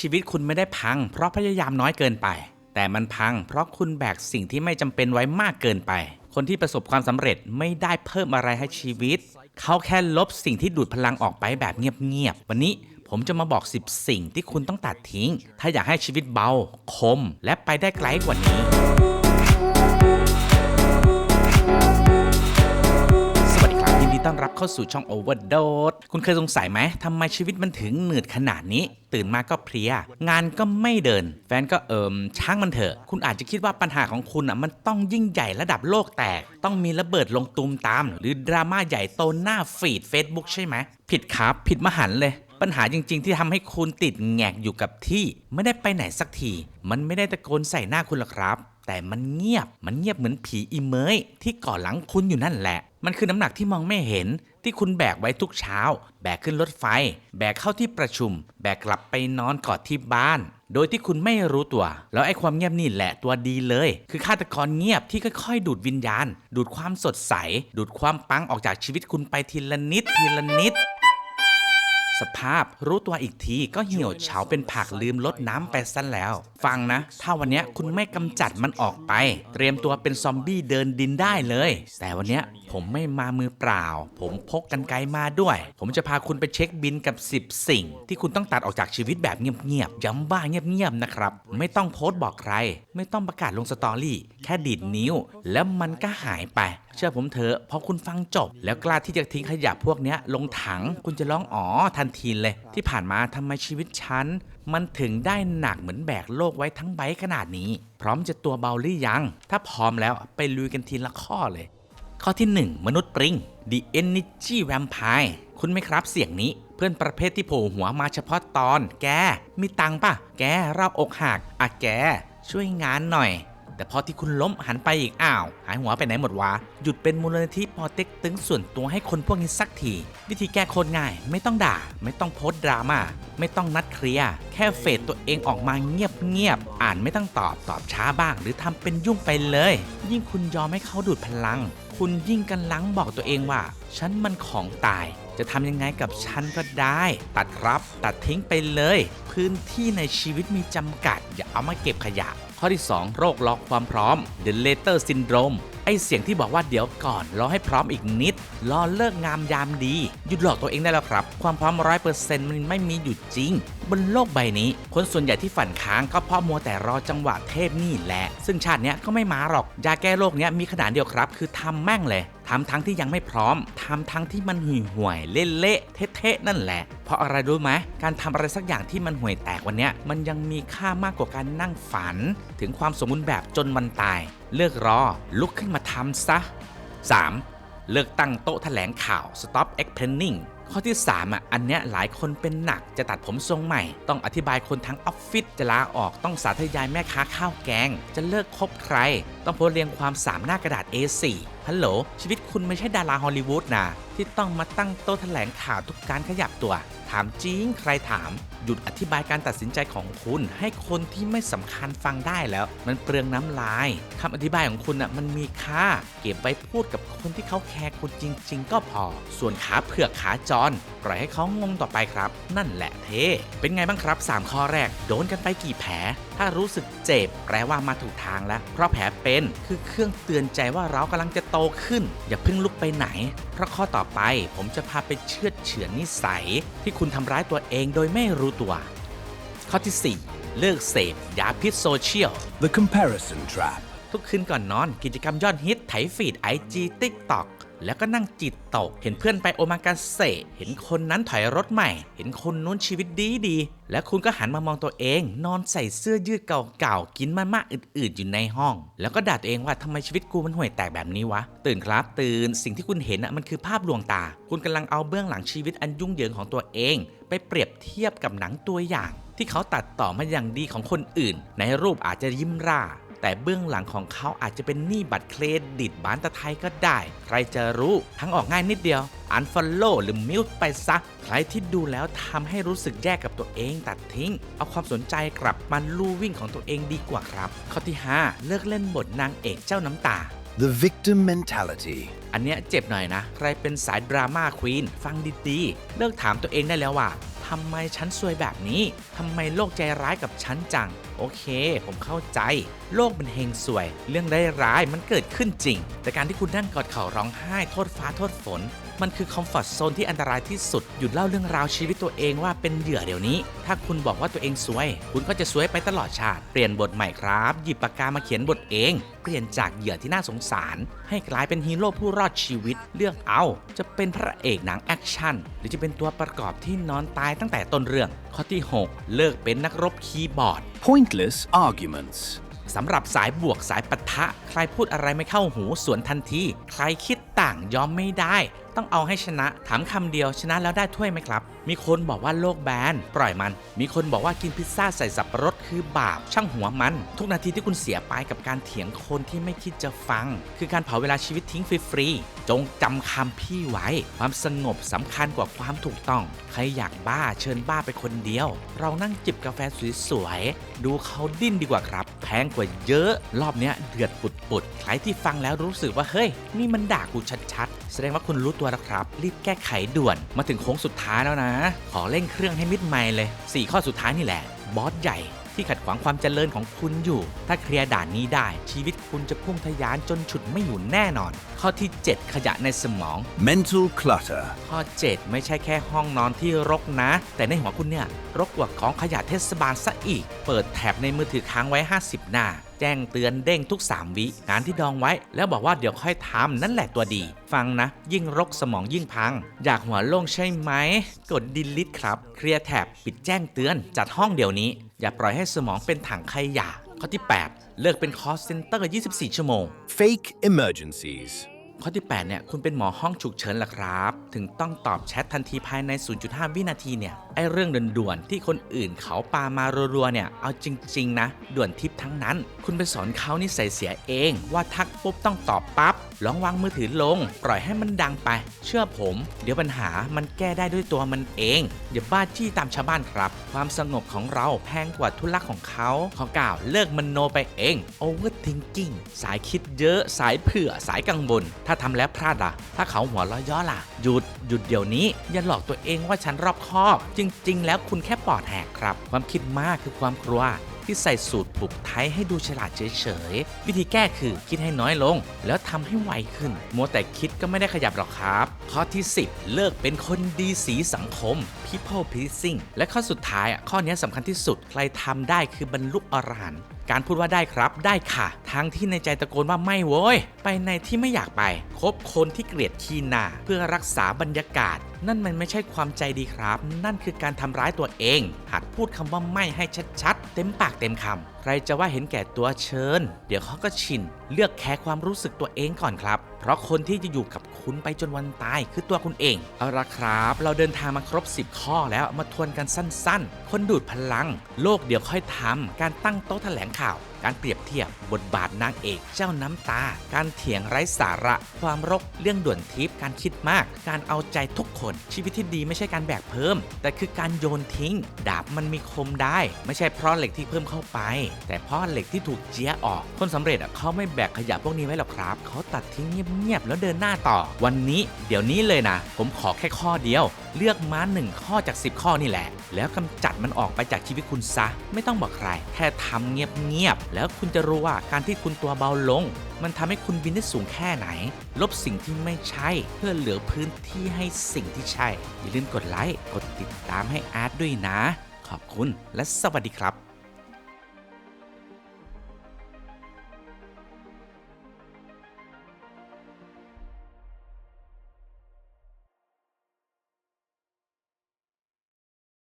ชีวิตคุณไม่ได้พัง เพราะพยายามน้อยเกินไป แต่มันพัง เพราะคุณแบกสิ่งที่ไม่จำเป็นไว้มากเกินไป คนที่ประสบความสำเร็จไม่ได้เพิ่มอะไรให้ชีวิต เขาแค่ลบสิ่งที่ดูดพลังออกไปแบบเงียบๆวันนี้ผมจะมาบอก 10 สิ่งที่คุณต้องตัดทิ้ง ถ้าอยากให้ชีวิตเบา คม และไปได้ไกลกว่านี้ ต้อนรับเข้าสู่ช่อง Overdose คุณเคยสงสัยไหมทำไมชีวิตมันถึงหนืดขนาดนี้ ตื่นมาก็เพลีย งานก็ไม่เดิน แฟนก็เอิมช่างมันเถอะ คุณอาจจะคิดว่าปัญหาของคุณอะมันต้องยิ่งใหญ่ระดับโลกแตก ต้องมีระเบิดลงตูมตาม หรือดราม่าใหญ่โตหน้าฟีด Facebook ใช่ไหมผิดครับผิดมหันต์เลยปัญหาจริง ๆ ที่ทำให้คุณติดแงกอยู่กับที่ ไม่ได้ไปไหนสักที มันไม่ได้ตะโกนใส่หน้าคุณหรอกครับ แต่มันเงียบ มันเงียบเหมือนผีอีเมยที่ก่อหลังคุณอยู่นั่นแหละ มันคือน้ำหนักที่มองไม่เห็นที่คุณแบกไว้ทุกเช้า แบกขึ้นรถไฟ แบกเข้าที่ประชุม แบกกลับไปนอนกอดที่บ้าน โดยที่คุณไม่รู้ตัว แล้วไอ้ความเงียบนี่แหละตัวดีเลย คือฆาตกรเงียบที่ค่อยๆ ดูดวิญญาณ ดูดความสดใส ดูดความปังออกจากชีวิตคุณไปทีละนิดทีละนิด สภาพ รู้ตัวอีกทีก็เหี่ยวเฉาเป็นผักลืมลดน้ำไปซะแล้ว ฟังนะ ถ้าวันนี้คุณไม่กำจัดมันออกไป เตรียมตัวเป็นซอมบี้เดินดินได้เลย แต่วันนี้ผมไม่มามือเปล่า ผมพกกันไกลมาด้วย ผมจะพาคุณไปเช็คบินกับ 10 สิ่ง ที่คุณต้องตัดออกจากชีวิตแบบเงียบๆย้ำบ้าเงียบๆนะครับ ไม่ต้องโพสต์บอกใคร ไม่ต้องประกาศลงสตอรี่ แค่ดีดนิ้ว แล้วมันก็หายไป เชื่อผมเถอะพอคุณฟังจบ แล้วกล้าที่จะทิ้งขยะพวกนี้ลงถังคุณจะร้องอ๋อทันทีเลย ที่ผ่านมาทำไมชีวิตฉัน มันถึงได้หนักเหมือนแบกโลกไว้ทั้งใบขนาดนี้ พร้อมจะตัวเบาหรือยัง ถ้าพร้อมแล้วไปลุยกันทีละข้อเลย ข้อที่ 1 มนุษย์ปริง The Energy Vampire คุณไหมครับเสียงนี้เพื่อนประเภทที่โผล่หัวมาเฉพาะตอน แก มีตังค์ป่ะ แกเราอกหักอะแก ช่วยงานหน่อย แต่พอที่คุณล้มหันไปอีกอ้าว หายหัวไปไหนหมดวะ หยุดเป็นมูลนิธิปอเต็กตึงส่วนตัวให้คนพวกนี้สักที วิธีแก้โคตรง่าย ไม่ต้องด่า ไม่ต้องโพสต์ดราม่า ไม่ต้องนัดเคลียร์ แค่เฟดตัวเองออกมาเงียบๆอ่านไม่ต้องตอบ ตอบช้าบ้าง หรือทำเป็นยุ่งไปเลย ยิ่งคุณยอมให้เขาดูดพลัง คุณยิ่งกันลังบอกตัวเองว่า ฉันมันของตาย จะทำยังไงกับฉันก็ได้ ตัดครับ ตัดทิ้งไปเลย พื้นที่ในชีวิตมีจำกัด อย่าเอามาเก็บขยะ ข้อที่ 2 โรคล็อกความพร้อม The Later Syndrome ไอเสียงที่บอกว่าเดี๋ยวก่อนรอให้พร้อมอีกนิด รอเลิกงามยามดี หยุดหลอกตัวเองได้แล้วครับ ความพร้อมร้อยเปอร์เซ็นต์มันไม่มีอยู่จริง บนโลกใบนี้ คนส่วนใหญ่ที่ฝันค้างก็เพราะมัวแต่รอจังหวะเทพนี่แหละ ซึ่งชาติเนี้ยก็ไม่มาหรอกยาแก้โรคเนี้ยมีขนาดเดียวครับ คือทำแม่งเลย ทำทั้งที่ยังไม่พร้อมทำทั้งที่มันห่วยห่วยเละๆเทะๆนั่นแหละ เพราะอะไรรู้ไหมการทำอะไรสักอย่างที่มันห่วยแตกวันนี้มันยังมีค่ามากกว่าการนั่งฝัน ถึงความสมบูรณ์แบบจนวันตาย เลิกรอลุกขึ้นมาทำซะ 3. เลิกตั้งโต๊ะแถลงข่าว stop explaining ข้อที่ 3อะอันเนี้ยหลายคนเป็นหนักจะตัดผมทรงใหม่ ต้องอธิบายคนทั้งออฟฟิศจะลาออกต้องสาธยายแม่ค้าข้าวแกง จะเลิกคบใครต้องโพสเรียงความ 3 หน้ากระดาษ A4 ฮัลโหล ชีวิตคุณไม่ใช่ดาราฮอลลีวูดนะ ที่ต้องมาตั้งโต๊ะแถลงข่าวทุกการขยับตัว ถามจริง ใครถาม หยุดอธิบายการตัดสินใจของคุณ ให้คนที่ไม่สำคัญฟังได้แล้ว มันเปลืองน้ำลายคำอธิบายของคุณอะมันมีค่า เก็บไว้พูดกับคนที่เขาแคร์คุณจริง ๆ ก็พอ ส่วนขาเผือกขาจรปล่อยให้เขางงต่อไปครับ นั่นแหละเท่เป็นไงบ้างครับ 3 ข้อแรก โดนกันไปกี่แผล ถ้ารู้สึกเจ็บแปลว่ามาถูกทางแล้ว เพราะแผลเป็นคือเครื่องเตือนใจว่าเรากำลังจะโตขึ้น อย่าเพิ่งลุกไปไหน เพราะข้อต่อไปผมจะพาไปเชือดเฉือนนิสัย ที่คุณทำร้ายตัวเองโดยไม่รู้ตัว ข้อที่ 4 เลิกเสพยาพิษโซเชียล The comparison trap. ทุกคืนก่อนนอนกิจกรรมยอดฮิตไถฟีดไอจีติ๊กตอก แล้วก็นั่งจิตตก เห็นเพื่อนไปโอมากาเสะเห็นคนนั้นถอยรถใหม่ เห็นคนนู้นชีวิตดีดี แล้วคุณก็หันมามองตัวเอง นอนใส่เสื้อยืดเก่าๆ กินมาม่าอืดๆ อยู่ในห้อง แล้วก็ด่าตัวเองว่าทำไมชีวิตกูมันห่วยแตกแบบนี้วะ ตื่นครับ ตื่น สิ่งที่คุณเห็นอะมันคือภาพลวงตา คุณกำลังเอาเบื้องหลังชีวิตอันยุ่งเหยิงของตัวเอง ไปเปรียบเทียบกับหนังตัวอย่าง ที่เขาตัดต่อมาอย่างดีของคนอื่น ในรูปอาจจะยิ้มร่า แต่เบื้องหลังของเขาอาจจะเป็นหนี้บัตรเครดิตบ้านตะไทยก็ได้ ใครจะรู้ทั้งออกง่ายนิดเดียวอันฟอลโล่หรือมิวไปซะ ใครที่ดูแล้วทำให้รู้สึกแย่กับตัวเองตัดทิ้ง เอาความสนใจกลับมาลู่วิ่งของตัวเองดีกว่าครับ ข้อที่ 5 เลิกเล่นบทนางเอกเจ้าน้ำตา The victim mentality. อันเนี้ยเจ็บหน่อยนะ ใครเป็นสายดราม่าควีนฟังดีๆ เลิกถามตัวเองได้แล้วว่า ทำไมฉันซวยแบบนี้ทำไมโลกใจร้ายกับฉันจัง โอเค ผมเข้าใจ โลกมันเฮงสวย เรื่องได้ร้ายมันเกิดขึ้นจริง แต่การที่คุณนั่งกอดเข่าร้องไห้โทษฟ้าโทษฝน มันคือคอมฟอร์ทโซนที่อันตรายที่สุด หยุดเล่าเรื่องราวชีวิตตัวเองว่าเป็นเหยื่อเดี๋ยวนี้ ถ้าคุณบอกว่าตัวเองซวย คุณก็จะซวยไปตลอดชาติ เปลี่ยนบทใหม่ครับ หยิบปากกามาเขียนบทเอง เปลี่ยนจากเหยื่อที่น่าสงสาร ให้กลายเป็นฮีโร่ผู้รอดชีวิต เลือกเอา จะเป็นพระเอกหนังแอคชั่น หรือจะเป็นตัวประกอบที่นอนตายตั้งแต่ต้นเรื่อง ข้อที่ 6 เลิกเป็นนักรบคีย์บอร์ด Pointless arguments. สำหรับสายบวกสายปะทะ ใครพูดอะไรไม่เข้าหูสวนทันที ใครคิดต่างยอมไม่ได้ต้องเอาให้ชนะ ถามคำเดียวชนะแล้วได้ถ้วยไหมครับ มีคนบอกว่าโลกแบนปล่อยมัน มีคนบอกว่ากินพิซซ่าใส่สับปะรดคือบาปช่างหัวมัน ทุกนาทีที่คุณเสียไปกับการเถียงคนที่ไม่คิดจะฟัง คือการเผาเวลาชีวิตทิ้งฟรีๆจงจำคำพี่ไว้ ความสงบสำคัญกว่าความถูกต้อง ใครอยากบ้าเชิญบ้าไปคนเดียว เรานั่งจิบกาแฟสวยๆดูเขาดิ้นดีกว่าครับ แพงกว่าเยอะ รอบเนี้ยเดือดปุดๆใครที่ฟังแล้วรู้สึกว่าเฮ้ย นี่มันด่ากูชัดๆ แสดงว่าคุณรู้ตัวแล้วครับ รีบแก้ไขด่วนมาถึงโค้งสุดท้ายแล้วนะ ขอเร่งเครื่องให้มิดไมล์เลย 4 ข้อสุดท้ายนี่แหละ บอสใหญ่ที่ขัดขวางความเจริญของคุณอยู่ ถ้าเคลียร์ด่านนี้ได้ ชีวิตคุณจะพุ่งทะยานจนฉุดไม่อยู่แน่นอน ข้อที่ 7 ขยะในสมอง Mental clutter. ข้อ 7 ไม่ใช่แค่ห้องนอนที่รกนะ แต่ในหัวคุณเนี่ยรกกว่ากองขยะเทศบาลซะอีก เปิดแท็บในมือถือค้างไว้ 50 หน้า แจ้งเตือนเด้งทุก 3 วิงานที่ดองไว้ แล้วบอกว่าเดี๋ยวค่อยทำนั่นแหละตัวดี ฟังนะ ยิ่งรกสมองยิ่งพัง อยากหัวโล่งใช่ไหม กดดิลิทครับเคลียร์แท็บปิดแจ้งเตือน จัดห้องเดี๋ยวนี้ อย่าปล่อยให้สมองเป็นถังขยะข้อที่ 8 เลิกเป็นคอสเซนเตอร์ 24 ชั่วโมง Fake emergencies. ข้อที่ 8 เนี่ย คุณเป็นหมอห้องฉุกเฉินล่ะครับ ถึงต้องตอบแชททันทีภายใน 0.5 วินาทีเนี่ย ไอเรื่องด่วนๆที่คนอื่นเขาปามารัวๆเนี่ย เอาจริง ๆ นะ ด่วนทิปทั้งนั้น คุณไปสอนเขานี่ใส่เสียเอง ว่าทักปุ๊บต้องตอบปั๊บ ลองวางมือถือลง ปล่อยให้มันดังไป เชื่อผม เดี๋ยวปัญหามันแก้ได้ด้วยตัวมันเองอย่าบ้าจี้ตามชาวบ้านครับ ความสงบของเราแพงกว่าธุระของเขาข้อเก้าวเลิกมันโนไปเอง overthinking สายคิดเยอะ สายเผื่อสายกังวลถ้าทำแล้วพลาดล่ะ ถ้าเขาหัวร้อยย่อล่ะ หยุดหยุดเดี๋ยวนี้ อย่าหลอกตัวเองว่าฉันรอบคอบ จริง ๆ แล้วคุณแค่ปอดแหกครับ ความคิดมากคือความกลัว ที่ใส่สูตรปลุกไทยให้ดูฉลาดเฉยๆ วิธีแก้คือคิดให้น้อยลง แล้วทำให้ไวขึ้น มัวแต่คิดก็ไม่ได้ขยับหรอกครับ ข้อที่ 10 เลิกเป็นคนดีสีสังคม people pleasing และข้อสุดท้ายอะข้อนี้สำคัญที่สุดใครทำได้คือบรรลุอรหันต์การพูดว่าได้ครับได้ค่ะ ทั้งที่ในใจตะโกนว่าไม่โว้ย ไปในที่ไม่อยากไป คบคนที่เกลียดขี้หน้า เพื่อรักษาบรรยากาศ นั่นมันไม่ใช่ความใจดีครับ นั่นคือการทำร้ายตัวเอง หัดพูดคำว่าไม่ให้ชัดๆ เต็มปากเต็มคำ ใครจะว่าเห็นแก่ตัวเชิญ เดี๋ยวเขาก็ชิน เลือกแคร์ความรู้สึกตัวเองก่อนครับ เพราะคนที่จะอยู่กับคุณไปจนวันตายคือตัวคุณเอง เอาละครับ เราเดินทางมาครบ 10 ข้อแล้ว มาทวนกันสั้นๆ คนดูดพลัง โลกเดี๋ยวค่อยทำการตั้งโต๊ะแถลงข่าว การเปรียบเทียบบทบาทนางเอกเจ้าน้ำตา การเถียงไร้สาระ ความรกเรื่องด่วนทิพย์การคิดมาก การเอาใจทุกคนชีวิตที่ดีไม่ใช่การแบกเพิ่ม แต่คือการโยนทิ้ง ดาบมันมีคมได้ ไม่ใช่เพราะเหล็กที่เพิ่มเข้าไป แต่เพราะเหล็กที่ถูกเจียออก คนสำเร็จอะเขาไม่แบกขยะพวกนี้ไว้หรอกครับ เขาตัดทิ้งเงียบๆแล้วเดินหน้าต่อ วันนี้ เดี๋ยวนี้เลยนะ ผมขอแค่ข้อเดียวเลือกมาหนึ่งข้อจาก 10 ข้อนี่แหละ แล้วกำจัดมันออกไปจากชีวิตคุณซะ ไม่ต้องบอกใคร แค่ทำเงียบๆแล้วคุณจะรู้ว่าการที่คุณตัวเบาลง มันทำให้คุณบินได้สูงแค่ไหน ลบสิ่งที่ไม่ใช่ เพื่อเหลือพื้นที่ให้สิ่งที่ใช่ อย่าลืมกดไลค์กดติดตามให้อาร์ตด้วยนะ ขอบคุณและสวัสดีครับ